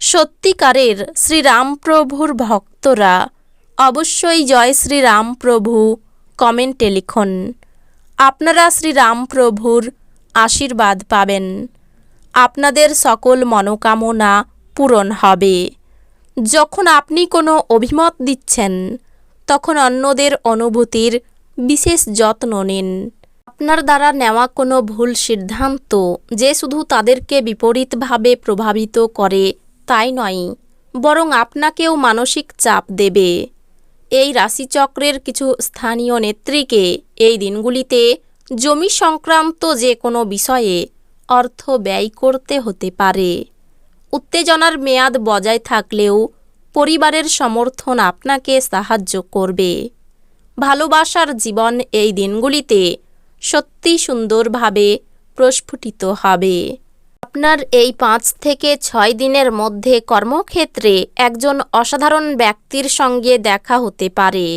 সত্যিকারের শ্রীরামপ্রভুর ভক্তরা অবশ্যই জয় শ্রীরামপ্রভু কমেন্টে লিখুন। আপনারা শ্রীরামপ্রভুর আশীর্বাদ পাবেন। আপনাদের সকল মনোকামনা পূরণ হবে। যখন আপনি কোনো অভিমত দিচ্ছেন, তখন অন্যদের অনুভূতির বিশেষ যত্ন নিন। আপনার দ্বারা নেওয়া কোনো ভুল সিদ্ধান্ত যে শুধু তাদেরকে বিপরীতভাবে প্রভাবিত করে তাই নয়, বরং আপনাকেও মানসিক চাপ দেবে। এই রাশিচক্রের কিছু স্থানীয় নেত্রীকে এই দিনগুলিতে জমি সংক্রান্ত যে কোনো বিষয়ে অর্থ ব্যয় করতে হতে পারে। উত্তেজনার মেয়াদ বজায় থাকলেও পরিবারের সমর্থন আপনাকে সাহায্য করবে। ভালোবাসার জীবন এই দিনগুলিতে সত্যি সুন্দরভাবে প্রস্ফুটিত হবে। আপনার এই পাঁচ থেকে ছয় দিনের মধ্যে কর্মক্ষেত্রে একজন অসাধারণ ব্যক্তির সঙ্গে দেখা হতে পারে।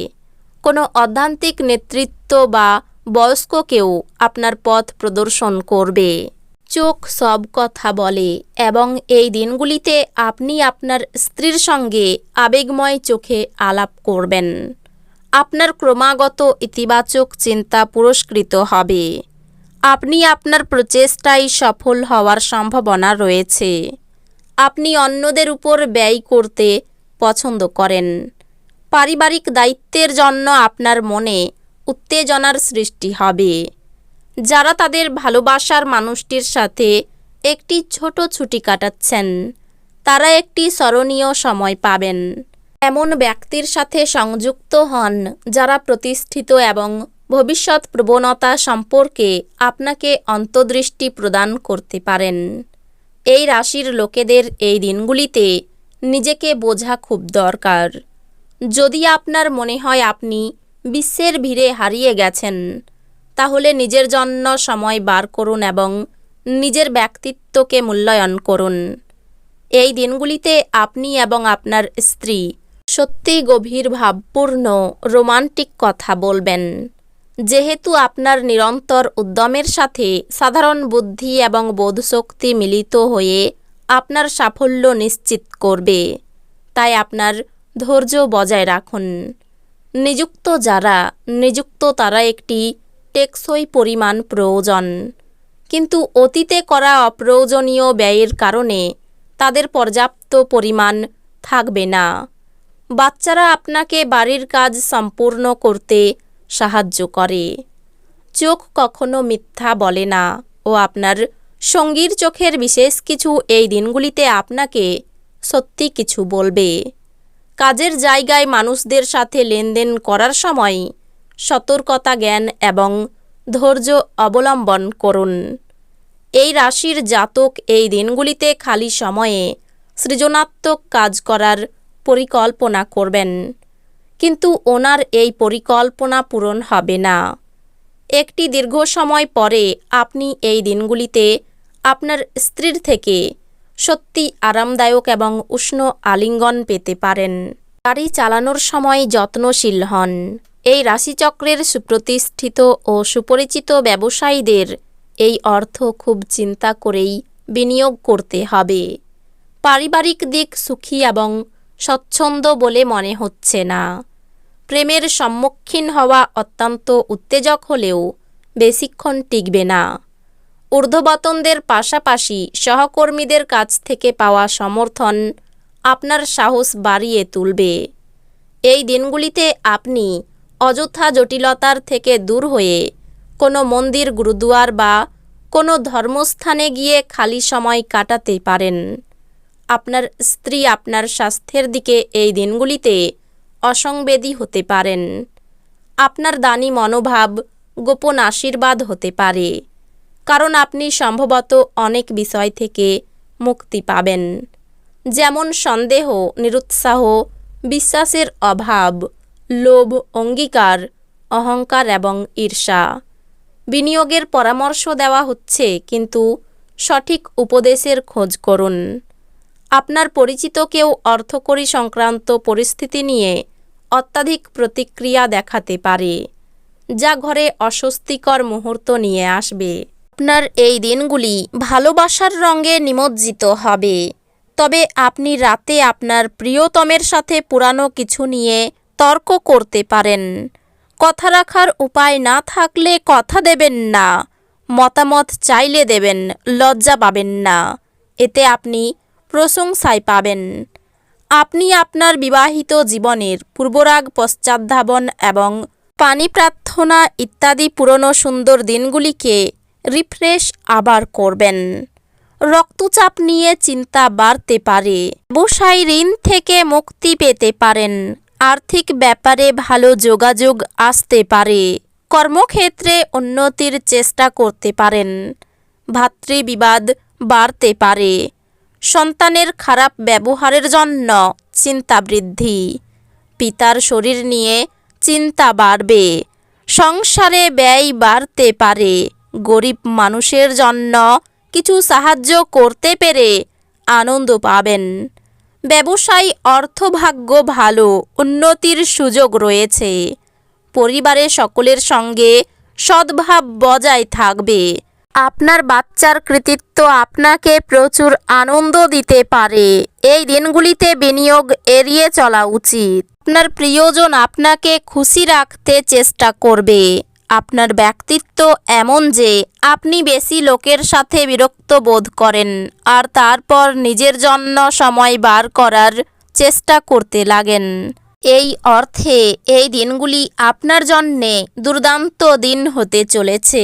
কোনো অধ্যান্তিক নেতৃত্ব বা বয়স্ক কেউ আপনার পথ প্রদর্শন করবে। চোখ সব কথা বলে এবং এই দিনগুলিতে আপনি আপনার স্ত্রীর সঙ্গে আবেগময় চোখে আলাপ করবেন। আপনার ক্রমাগত ইতিবাচক চিন্তা পুরস্কৃত হবে। আপনি আপনার প্রচেষ্টায় সফল হওয়ার সম্ভাবনা রয়েছে। আপনি অন্যদের উপর ব্যয় করতে পছন্দ করেন। পারিবারিক দায়িত্বের জন্য আপনার মনে উত্তেজনার সৃষ্টি হবে। যারা তাদের ভালোবাসার মানুষটির সাথে একটি ছোট ছুটি কাটাচ্ছেন, তারা একটি স্মরণীয় সময় পাবেন। এমন ব্যক্তির সাথে সংযুক্ত হন যারা প্রতিষ্ঠিত এবং ভবিষ্যৎ প্রবণতা সম্পর্কে আপনাকে অন্তর্দৃষ্টি প্রদান করতে পারেন। এই রাশির লোকেদের এই দিনগুলিতে নিজেকে বোঝা খুব দরকার। যদি আপনার মনে হয় আপনি বিশ্বের ভিড়ে হারিয়ে গেছেন, তাহলে নিজের জন্য সময় বার করুন এবং নিজের ব্যক্তিত্বকে মূল্যায়ন করুন। এই দিনগুলিতে আপনি এবং আপনার স্ত্রী সত্যি গভীর ভাবপূর্ণ রোমান্টিক কথা বলবেন। যেহেতু আপনার নিরন্তর উদ্যমের সাথে সাধারণ বুদ্ধি এবং বোধশক্তি মিলিত হয়ে আপনার সাফল্য নিশ্চিত করবে, তাই আপনার ধৈর্য বজায় রাখুন। নিযুক্ত যারা, নিযুক্ত তারা একটি টেকসই পরিমাণ প্রয়োজন। কিন্তু অতীতে করা অপ্রয়োজনীয় ব্যয়ের কারণে তাদের পর্যাপ্ত পরিমাণ থাকবে না। বাচ্চারা আপনাকে বাড়ির কাজ সম্পূর্ণ করতে সাহায্য করে। চোখ কখনো মিথ্যা বলে না। ও আপনার সঙ্গীর চোখের বিশেষ কিছু এই দিনগুলিতে আপনাকে সত্যি কিছু বলবে। কাজের জায়গায় মানুষদের সাথে লেনদেন করার সময় সতর্কতা, জ্ঞান এবং ধৈর্য অবলম্বন করুন। এই রাশির জাতক এই দিনগুলিতে খালি সময়ে সৃজনাত্মক কাজ করার পরিকল্পনা করবেন। কিন্তু ওনার এই পরিকল্পনা পূরণ হবে না। একটি দীর্ঘ সময় পরে আপনি এই দিনগুলিতে আপনার স্ত্রীর থেকে সত্যি আরামদায়ক এবং উষ্ণ আলিঙ্গন পেতে পারেন। গাড়ি চালানোর সময় যত্নশীল হন। এই রাশিচক্রের সুপ্রতিষ্ঠিত ও সুপরিচিত ব্যবসায়ীদের এই অর্থ খুব চিন্তা করেই বিনিয়োগ করতে হবে। পারিবারিক দিক সুখী এবং স্বচ্ছন্দ বলে মনে হচ্ছে না। প্রেমের সম্মুখীন হওয়া অত্যন্ত উত্তেজক হলেও বেশিক্ষণ টিকবে না। ঊর্ধ্ববতনদের পাশাপাশি সহকর্মীদের কাছ থেকে পাওয়া সমর্থন আপনার সাহস বাড়িয়ে তুলবে। এই দিনগুলিতে আপনি অযথা জটিলতার থেকে দূর হয়ে কোনো মন্দির, গুরুদুয়ার বা কোনো ধর্মস্থানে গিয়ে খালি সময় কাটাতে পারেন। আপনার স্ত্রী আপনার স্বাস্থ্যের দিকে এই দিনগুলিতে অসংবেদী হতে পারেন। আপনার দানি মনোভাব গোপন আশীর্বাদ হতে পারে, কারণ আপনি সম্ভবত অনেক বিষয় থেকে মুক্তি পাবেন। যেমন সন্দেহ, নিরুৎসাহ, বিশ্বাসের অভাব, লোভ, অঙ্গীকার, অহংকার এবং ঈর্ষা। বিনিয়োগের পরামর্শ দেওয়া হচ্ছে, কিন্তু সঠিক উপদেশের খোঁজ করুন। আপনার পরিচিত কেউ অর্থকরী সংক্রান্ত পরিস্থিতি নিয়ে অত্যাধিক প্রতিক্রিয়া দেখাতে পারে, যা ঘরে অস্বস্তিকর মুহূর্ত নিয়ে আসবে। আপনার এই দিনগুলি ভালোবাসার রঙে নিমজ্জিত হবে। তবে আপনি রাতে আপনার প্রিয়তমের সাথে পুরানো কিছু নিয়ে তর্ক করতে পারেন। কথা রাখার উপায় না থাকলে কথা দেবেন না, মতামত চাইলে দেবেন, লজ্জা পাবেন না। এতে আপনি প্রশংসায় পাবেন। আপনি আপনার বিবাহিত জীবনের পূর্বরাগ, পশ্চাদ্ধাবন এবং পানি প্রার্থনা ইত্যাদি পুরনো সুন্দর দিনগুলিকে রিফ্রেশ আবার করবেন। রক্তচাপ নিয়ে চিন্তা বাড়তে পারে। ব্যবসায়ী ঋণ থেকে মুক্তি পেতে পারেন। আর্থিক ব্যাপারে ভালো যোগাযোগ আসতে পারে। কর্মক্ষেত্রে উন্নতির চেষ্টা করতে পারেন। ভাতৃবিবাদ বাড়তে পারে। সন্তানের খারাপ ব্যবহারের জন্য চিন্তা বৃদ্ধি। পিতার শরীর নিয়ে চিন্তা বাড়বে। সংসারে ব্যয় বাড়তে পারে। গরিব মানুষের জন্য কিছু সাহায্য করতে পেরে আনন্দ পাবেন। ব্যবসায়ী অর্থভাগ্য ভালো, উন্নতির সুযোগ রয়েছে। পরিবারের সকলের সঙ্গে সদ্ভাব বজায় থাকবে। আপনার বাচ্চার কৃতিত্ব আপনাকে প্রচুর আনন্দ দিতে পারে। এই দিনগুলিতে বিনিয়োগ এড়িয়ে চলা উচিত। আপনার প্রিয়জন আপনাকে খুশি রাখতে চেষ্টা করবে। আপনার ব্যক্তিত্ব এমন যে আপনি বেশি লোকের সাথে বিরক্ত বোধ করেন আর তারপর নিজের জন্য সময় বার করার চেষ্টা করতে লাগেন। এই অর্থে এই দিনগুলি আপনার জন্যে দুর্দান্ত দিন হতে চলেছে।